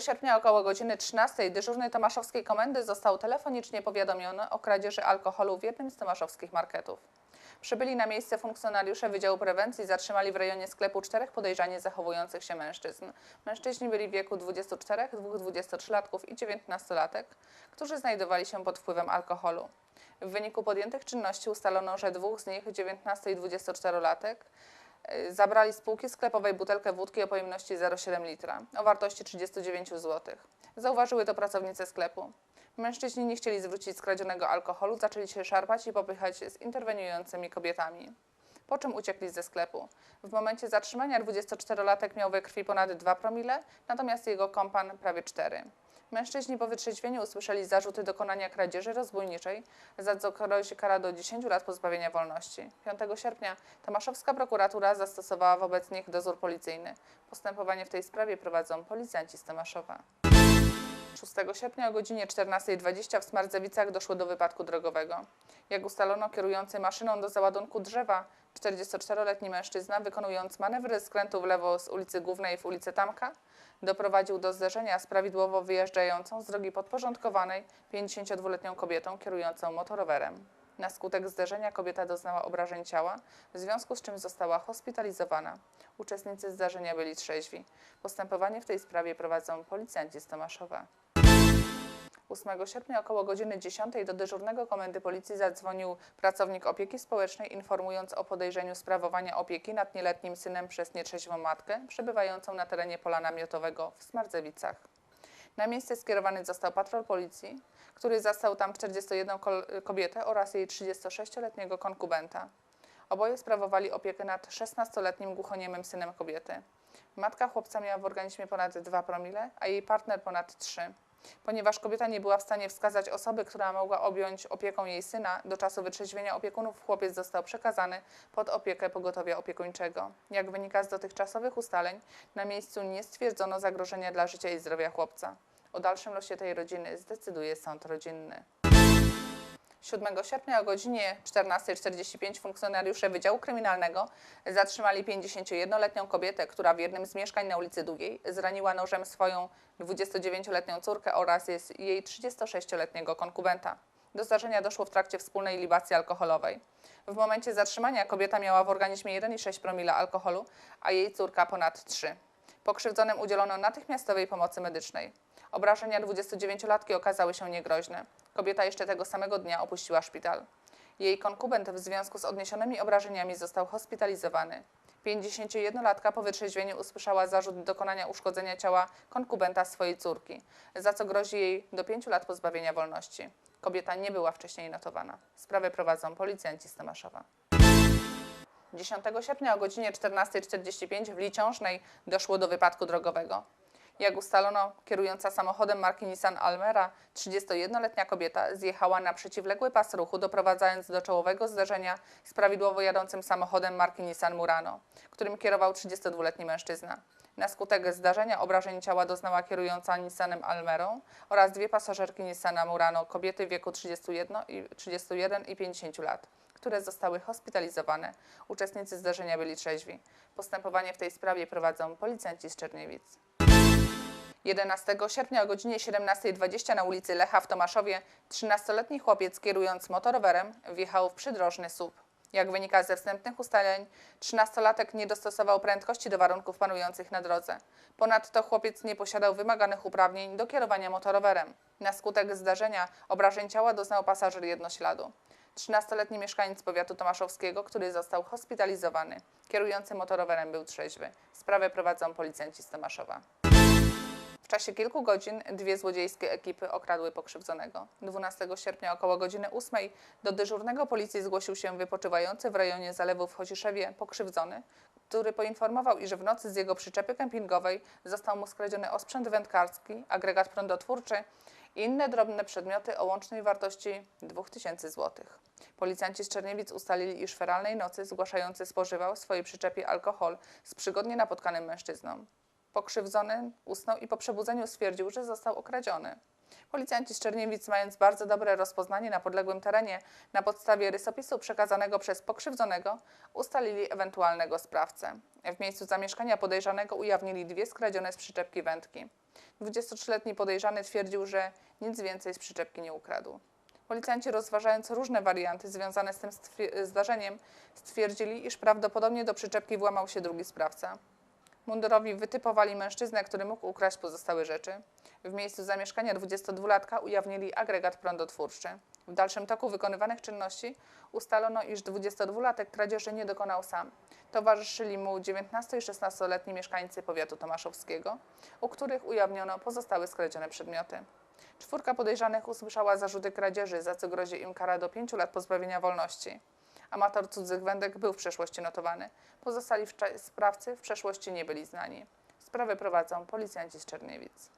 sierpnia około godziny 13 dyżurny tomaszowskiej komendy został telefonicznie powiadomiony o kradzieży alkoholu w jednym z tomaszowskich marketów. Przybyli na miejsce funkcjonariusze Wydziału Prewencji zatrzymali w rejonie sklepu czterech podejrzanie zachowujących się mężczyzn. Mężczyźni byli w wieku 24, dwóch 23-latków i 19-latek, którzy znajdowali się pod wpływem alkoholu. W wyniku podjętych czynności ustalono, że dwóch z nich, 19 i 24-latek, y, zabrali z półki sklepowej butelkę wódki o pojemności 0,7 litra o wartości 39 zł. Zauważyły to pracownice sklepu. Mężczyźni nie chcieli zwrócić skradzionego alkoholu, zaczęli się szarpać i popychać z interweniującymi kobietami. Po czym uciekli ze sklepu. W momencie zatrzymania 24-latek miał we krwi ponad 2 promile, natomiast jego kompan prawie 4. Mężczyźni po wytrzeźwieniu usłyszeli zarzuty dokonania kradzieży rozbójniczej, za co grozi kara do 10 lat pozbawienia wolności. 5 sierpnia Tomaszowska prokuratura zastosowała wobec nich dozór policyjny. Postępowanie w tej sprawie prowadzą policjanci z Tomaszowa. 6 sierpnia o godzinie 14.20 w Smardzewicach doszło do wypadku drogowego. Jak ustalono, kierujący maszyną do załadunku drzewa 44-letni mężczyzna, wykonując manewry skrętu w lewo z ulicy Głównej w ulicę Tamka, doprowadził do zderzenia z prawidłowo wyjeżdżającą z drogi podporządkowanej 52-letnią kobietą kierującą motorowerem. Na skutek zderzenia kobieta doznała obrażeń ciała, w związku z czym została hospitalizowana. Uczestnicy zdarzenia byli trzeźwi. Postępowanie w tej sprawie prowadzą policjanci z Tomaszowa. 8 sierpnia około godziny 10 do dyżurnego komendy policji zadzwonił pracownik opieki społecznej informując o podejrzeniu sprawowania opieki nad nieletnim synem przez nietrzeźwą matkę przebywającą na terenie pola namiotowego w Smardzewicach. Na miejsce skierowany został patrol policji, który zastał tam 41 kol- kobietę oraz jej 36-letniego konkubenta. Oboje sprawowali opiekę nad 16-letnim głuchoniemym synem kobiety. Matka chłopca miała w organizmie ponad 2 promile, a jej partner ponad 3. Ponieważ kobieta nie była w stanie wskazać osoby, która mogła objąć opieką jej syna, do czasu wytrzeźwienia opiekunów chłopiec został przekazany pod opiekę pogotowia opiekuńczego. Jak wynika z dotychczasowych ustaleń, na miejscu nie stwierdzono zagrożenia dla życia i zdrowia chłopca. O dalszym losie tej rodziny zdecyduje sąd rodzinny. 7 sierpnia o godzinie 14.45 funkcjonariusze Wydziału Kryminalnego zatrzymali 51-letnią kobietę, która w jednym z mieszkań na ulicy Długiej zraniła nożem swoją 29-letnią córkę oraz jej 36-letniego konkubenta. Do zdarzenia doszło w trakcie wspólnej libacji alkoholowej. W momencie zatrzymania kobieta miała w organizmie 1,6 promila alkoholu, a jej córka ponad 3. Pokrzywdzonym udzielono natychmiastowej pomocy medycznej. Obrażenia 29-latki okazały się niegroźne. Kobieta jeszcze tego samego dnia opuściła szpital. Jej konkubent w związku z odniesionymi obrażeniami został hospitalizowany. 51-latka po wytrzeźwieniu usłyszała zarzut dokonania uszkodzenia ciała konkubenta swojej córki, za co grozi jej do 5 lat pozbawienia wolności. Kobieta nie była wcześniej notowana. Sprawę prowadzą policjanci z Tomaszowa. 10 sierpnia o godzinie 14.45 w Liciążnej doszło do wypadku drogowego. Jak ustalono, kierująca samochodem marki Nissan Almera, 31-letnia kobieta zjechała na przeciwległy pas ruchu, doprowadzając do czołowego zderzenia z prawidłowo jadącym samochodem marki Nissan Murano, którym kierował 32-letni mężczyzna. Na skutek zdarzenia obrażeń ciała doznała kierująca Nissanem Almerą oraz dwie pasażerki Nissana Murano, kobiety w wieku 31 i, 31 i 50 lat które zostały hospitalizowane. Uczestnicy zdarzenia byli trzeźwi. Postępowanie w tej sprawie prowadzą policjanci z Czerniewic. 11 sierpnia o godzinie 17.20 na ulicy Lecha w Tomaszowie 13-letni chłopiec kierując motorowerem wjechał w przydrożny słup. Jak wynika ze wstępnych ustaleń, 13-latek nie dostosował prędkości do warunków panujących na drodze. Ponadto chłopiec nie posiadał wymaganych uprawnień do kierowania motorowerem. Na skutek zdarzenia obrażeń ciała doznał pasażer jednośladu. 13-letni mieszkaniec powiatu tomaszowskiego, który został hospitalizowany. Kierujący motorowerem był trzeźwy. Sprawę prowadzą policjanci z Tomaszowa. W czasie kilku godzin dwie złodziejskie ekipy okradły pokrzywdzonego. 12 sierpnia około godziny 8 do dyżurnego policji zgłosił się wypoczywający w rejonie zalewu w Choziszewie pokrzywdzony, który poinformował, iż w nocy z jego przyczepy kempingowej został mu skradziony osprzęt wędkarski, agregat prądotwórczy i inne drobne przedmioty o łącznej wartości 2000 zł. Policjanci z Czerniewic ustalili, iż feralnej nocy zgłaszający spożywał w swojej przyczepie alkohol z przygodnie napotkanym mężczyzną. Pokrzywdzony usnął i po przebudzeniu stwierdził, że został okradziony. Policjanci z Czerniewic, mając bardzo dobre rozpoznanie na podległym terenie, na podstawie rysopisu przekazanego przez pokrzywdzonego, ustalili ewentualnego sprawcę. W miejscu zamieszkania podejrzanego ujawnili dwie skradzione z przyczepki wędki. 23-letni podejrzany twierdził, że nic więcej z przyczepki nie ukradł. Policjanci, rozważając różne warianty związane z tym zdarzeniem, stwierdzili, iż prawdopodobnie do przyczepki włamał się drugi sprawca. Mundurowi wytypowali mężczyznę, który mógł ukraść pozostałe rzeczy. W miejscu zamieszkania 22-latka ujawnili agregat prądotwórczy. W dalszym toku wykonywanych czynności ustalono, iż 22-latek kradzieży nie dokonał sam. Towarzyszyli mu 19 i 16-letni mieszkańcy powiatu tomaszowskiego, u których ujawniono pozostałe skradzione przedmioty. Czwórka podejrzanych usłyszała zarzuty kradzieży, za co grozi im kara do 5 lat pozbawienia wolności. Amator cudzych wędek był w przeszłości notowany. Pozostali sprawcy w przeszłości nie byli znani. Sprawę prowadzą policjanci z Czerniewic.